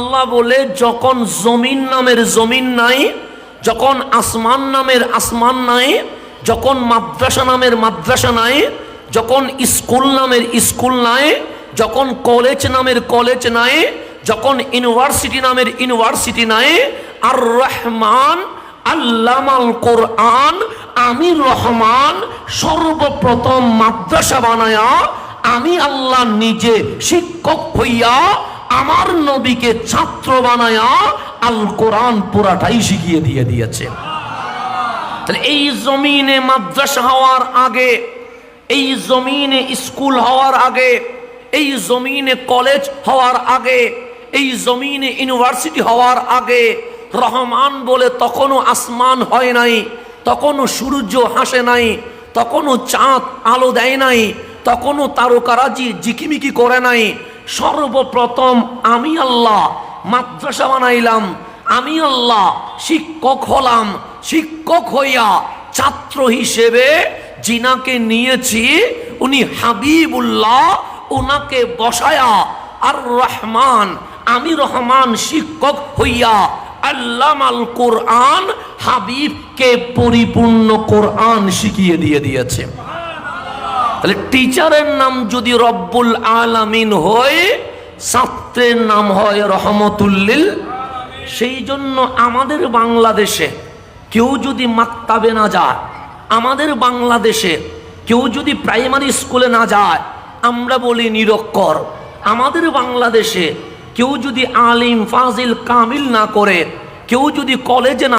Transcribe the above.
আল্লাহ বলে, যখন জমিন নামের জমিন নাই, যখন আসমান নামের আসমান নাই, যখন মাদ্রাসা নামের মাদ্রাসা নাই, যখন স্কুল নামের স্কুল নাই, যখন কলেজ নামের কলেজ নাই, যখন ইউনিভার্সিটি নামের ইউনিভার্সিটি নাই আর রহমান আল্লামাল কোরআন আমি রহমান, সর্বপ্রথম মাদ্রাসা বানায়া, আমি আল্লাহ নিজে শিক্ষক হইয়া আমার নবীকে ছাত্র বানায়া আল কোরআন পুরাটাই শিখিয়ে দিয়ে দিয়েছে। তাহলে এই জমিনে মাদ্রাসা হওয়ার আগে, এই জমিনে স্কুল হওয়ার আগে, এই জমিনে কলেজ হওয়ার আগে, এই জমিনে ইউনিভার্সিটি হওয়ার আগে রহমান বলে তখনও আসমান হয় নাই, তখনও সূর্য হাসে নাই, তখনও চাঁদ আলো দেয় নাই, তখনও তারকারাজি জিকিমিকি করে নাই সর্বপ্রথম আমি আল্লাহ, মাদ্রাসা বানাইলাম, আমি আল্লাহ, শিক্ষক হলাম, শিক্ষক হইয়া ছাত্র হিসেবে জিনাকে নিয়েছি, উনি হাবিবুল্লাহ ওনাকে বসায়া, আর রহমান, আমি রহমান শিক্ষক হইয়া আল্লাম আল কোরআন হাবিবকে পরিপূর্ণ কোরআন শিখিয়ে দিয়ে দিয়েছে। তাহলে টিচারের নাম যদি রব্বুল আলামিন হয়, ছাত্রের নাম হয় রহমতুল্লিল। সেই জন্য আমাদের বাংলাদেশে কেউ যদি মাক্তাবে না যায়, আমাদের বাংলাদেশে কেউ যদি প্রাইমারি স্কুলে না যায়, আমরা বলি নিরক্ষর। আমাদের বাংলাদেশে কেউ যদি আলিম, ফাজিল, কামিল না করে, কেউ যদি কলেজে না